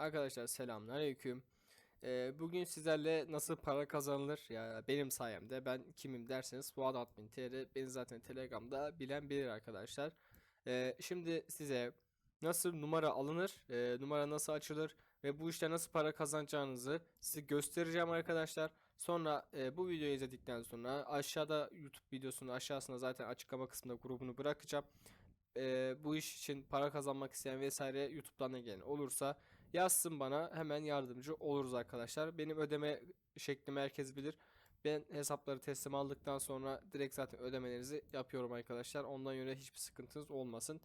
Arkadaşlar selamünaleyküm. Ee, bugün sizlerle nasıl para kazanılır ya benim sayemde ben kimim derseniz Fuat Admin TR beni zaten Telegram'da bilen bilir arkadaşlar. Ee, şimdi size nasıl numara alınır, e, numara nasıl açılır ve bu işte nasıl para kazanacağınızı size göstereceğim arkadaşlar. Sonra e, bu videoyu izledikten sonra aşağıda YouTube videosunun aşağısına zaten açıklama kısmında grubunu bırakacağım e, bu iş için para kazanmak isteyen vesaire YouTube'dan da gelen olursa yazsın bana hemen yardımcı oluruz arkadaşlar. Benim ödeme şeklimi herkes bilir. Ben hesapları teslim aldıktan sonra direkt zaten ödemelerinizi yapıyorum arkadaşlar. Ondan yöne hiçbir sıkıntınız olmasın.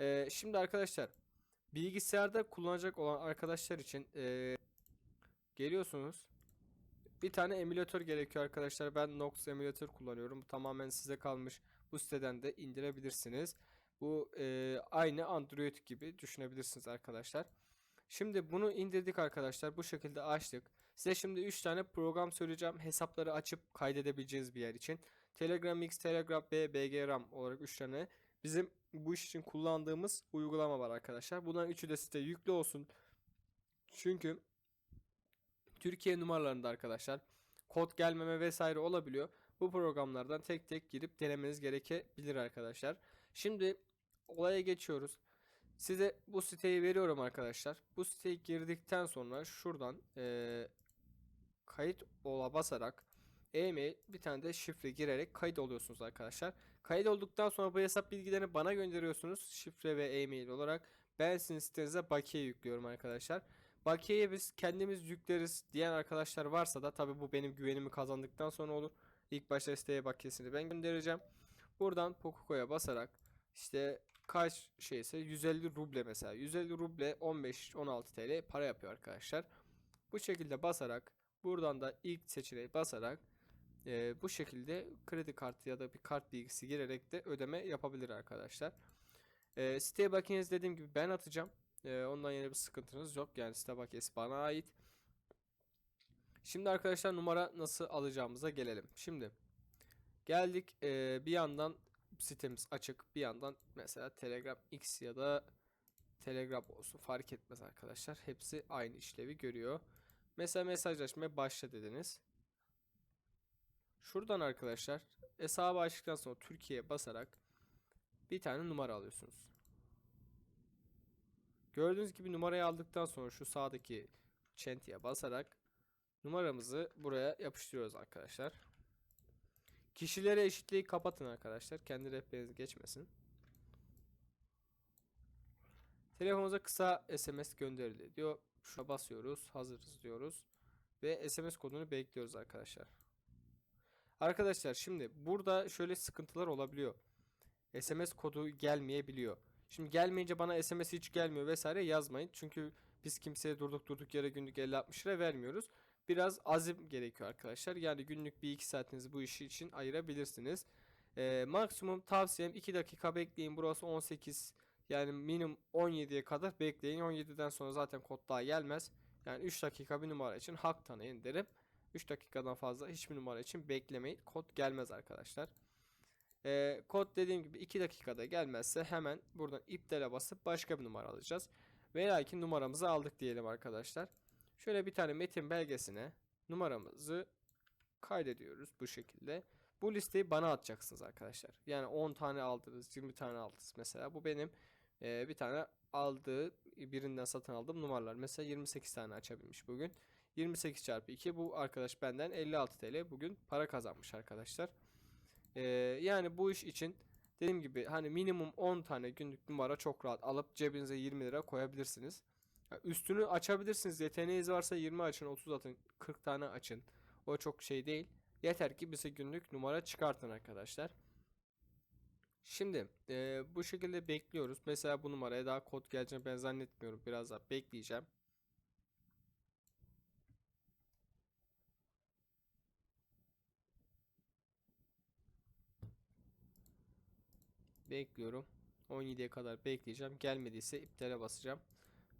E, şimdi arkadaşlar bilgisayarda kullanacak olan arkadaşlar için e, geliyorsunuz. Bir tane emülatör gerekiyor arkadaşlar. Ben Nox emülatör kullanıyorum. Tamamen size kalmış. Bu siteden de indirebilirsiniz. Bu e, aynı Android gibi düşünebilirsiniz arkadaşlar. Şimdi bunu indirdik arkadaşlar. Bu şekilde açtık. Size şimdi 3 tane program söyleyeceğim. Hesapları açıp kaydedebileceğiniz bir yer için. Telegram X, Telegram B, BG RAM olarak 3 tane bizim bu iş için kullandığımız uygulama var arkadaşlar. Bunların üçü de site yüklü olsun. Çünkü Türkiye numaralarında arkadaşlar kod gelmeme vesaire olabiliyor. Bu programlardan tek tek girip denemeniz gerekebilir arkadaşlar. Şimdi olaya geçiyoruz. Size bu siteyi veriyorum arkadaşlar. Bu siteye girdikten sonra şuradan eee, kayıt ola basarak e-mail bir tane de şifre girerek kayıt oluyorsunuz arkadaşlar. Kayıt olduktan sonra bu hesap bilgilerini bana gönderiyorsunuz. Şifre ve e-mail olarak. Ben sizin sitenize bakiye yüklüyorum arkadaşlar. Bakiyeyi biz kendimiz yükleriz diyen arkadaşlar varsa da tabi bu benim güvenimi kazandıktan sonra olur. İlk başta siteye bakiyesini ben göndereceğim. Buradan Pokuko'ya basarak işte kaç şeyse 150 ruble mesela. 150 ruble 15-16 TL para yapıyor arkadaşlar. Bu şekilde basarak buradan da ilk seçeneği basarak e, bu şekilde kredi kartı ya da bir kart bilgisi girerek de ödeme yapabilir arkadaşlar. E, siteye bakiniz dediğim gibi ben atacağım. E, ondan yine bir sıkıntınız yok. Yani site bakiyesi bana ait. Şimdi arkadaşlar numara nasıl alacağımıza gelelim. Şimdi geldik e, bir yandan sitemiz açık. Bir yandan mesela Telegram X ya da Telegram olsun fark etmez arkadaşlar. Hepsi aynı işlevi görüyor. Mesela mesajlaşmaya başla dediniz. Şuradan arkadaşlar hesabı açtıktan sonra Türkiye'ye basarak bir tane numara alıyorsunuz. Gördüğünüz gibi numarayı aldıktan sonra şu sağdaki çentiye basarak numaramızı buraya yapıştırıyoruz arkadaşlar. Kişilere eşitliği kapatın arkadaşlar. Kendi rehberiniz geçmesin. Telefonumuza kısa SMS gönderildi diyor. Şuna basıyoruz. Hazırız diyoruz. Ve SMS kodunu bekliyoruz arkadaşlar. Arkadaşlar şimdi burada şöyle sıkıntılar olabiliyor. SMS kodu gelmeyebiliyor. Şimdi gelmeyince bana SMS hiç gelmiyor vesaire yazmayın. Çünkü biz kimseye durduk durduk yere günlük 50-60 lira vermiyoruz. Biraz azim gerekiyor arkadaşlar. Yani günlük 1-2 saatinizi bu işi için ayırabilirsiniz. Ee, maksimum tavsiyem 2 dakika bekleyin. Burası 18 yani minimum 17'ye kadar bekleyin. 17'den sonra zaten kod daha gelmez. Yani 3 dakika bir numara için hak tanıyın derim. 3 dakikadan fazla hiçbir numara için beklemeyin. Kod gelmez arkadaşlar. Ee, kod dediğim gibi 2 dakikada gelmezse hemen buradan iptale basıp başka bir numara alacağız. Ve lakin numaramızı aldık diyelim arkadaşlar. Şöyle bir tane metin belgesine numaramızı kaydediyoruz bu şekilde. Bu listeyi bana atacaksınız arkadaşlar. Yani 10 tane aldınız, 20 tane aldınız mesela. Bu benim e, bir tane aldığı birinden satın aldığım numaralar. Mesela 28 tane açabilmiş bugün. 28 çarpı 2 bu arkadaş benden 56 TL bugün para kazanmış arkadaşlar. E, yani bu iş için dediğim gibi hani minimum 10 tane günlük numara çok rahat alıp cebinize 20 lira koyabilirsiniz. Üstünü açabilirsiniz. Yeteneğiniz varsa 20 açın, 30 atın, 40 tane açın. O çok şey değil. Yeter ki bize günlük numara çıkartın arkadaşlar. Şimdi e, bu şekilde bekliyoruz. Mesela bu numaraya daha kod geleceğini ben zannetmiyorum. Biraz daha bekleyeceğim. Bekliyorum. 17'ye kadar bekleyeceğim. Gelmediyse iptale basacağım.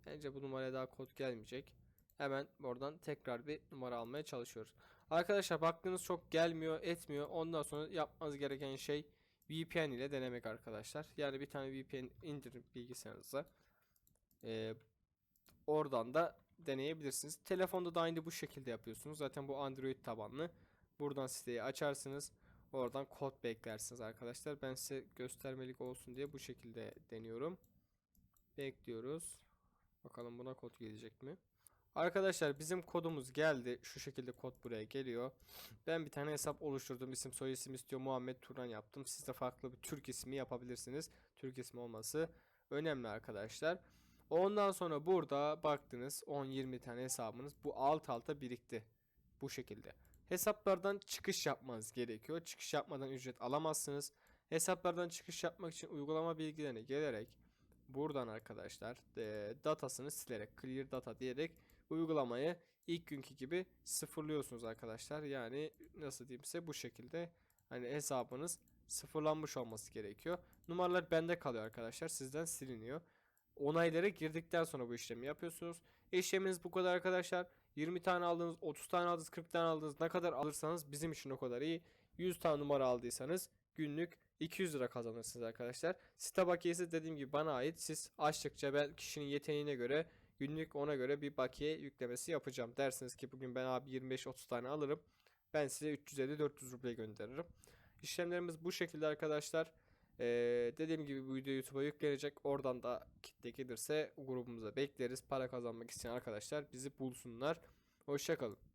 Bence bu numaraya daha kod gelmeyecek. Hemen oradan tekrar bir numara almaya çalışıyoruz. Arkadaşlar baktığınız çok gelmiyor etmiyor. Ondan sonra yapmanız gereken şey VPN ile denemek arkadaşlar. Yani bir tane VPN indirin bilgisayarınıza. Ee, oradan da deneyebilirsiniz. Telefonda da aynı bu şekilde yapıyorsunuz. Zaten bu Android tabanlı. Buradan siteyi açarsınız. Oradan kod beklersiniz arkadaşlar. Ben size göstermelik olsun diye bu şekilde deniyorum. Bekliyoruz. Bakalım buna kod gelecek mi? Arkadaşlar bizim kodumuz geldi. Şu şekilde kod buraya geliyor. Ben bir tane hesap oluşturdum. İsim soy isim istiyor. Muhammed Turan yaptım. Siz de farklı bir Türk ismi yapabilirsiniz. Türk ismi olması önemli arkadaşlar. Ondan sonra burada baktınız 10-20 tane hesabınız bu alt alta birikti. Bu şekilde. Hesaplardan çıkış yapmanız gerekiyor. Çıkış yapmadan ücret alamazsınız. Hesaplardan çıkış yapmak için uygulama bilgilerine gelerek buradan arkadaşlar e, datasını silerek clear data diyerek uygulamayı ilk günkü gibi sıfırlıyorsunuz arkadaşlar. Yani nasıl diyeyim size bu şekilde hani hesabınız sıfırlanmış olması gerekiyor. Numaralar bende kalıyor arkadaşlar. Sizden siliniyor. Onaylara girdikten sonra bu işlemi yapıyorsunuz. İşleminiz bu kadar arkadaşlar. 20 tane aldınız, 30 tane aldınız, 40 tane aldınız. Ne kadar alırsanız bizim için o kadar iyi. 100 tane numara aldıysanız günlük 200 lira kazanırsınız arkadaşlar. Site bakiyesi dediğim gibi bana ait. Siz açtıkça ben kişinin yeteneğine göre günlük ona göre bir bakiye yüklemesi yapacağım. Dersiniz ki bugün ben abi 25-30 tane alırım. Ben size 350-400 ruble gönderirim. İşlemlerimiz bu şekilde arkadaşlar. Ee, dediğim gibi bu video YouTube'a yüklenecek. Oradan da kitle gelirse grubumuza bekleriz. Para kazanmak isteyen arkadaşlar bizi bulsunlar. Hoşçakalın.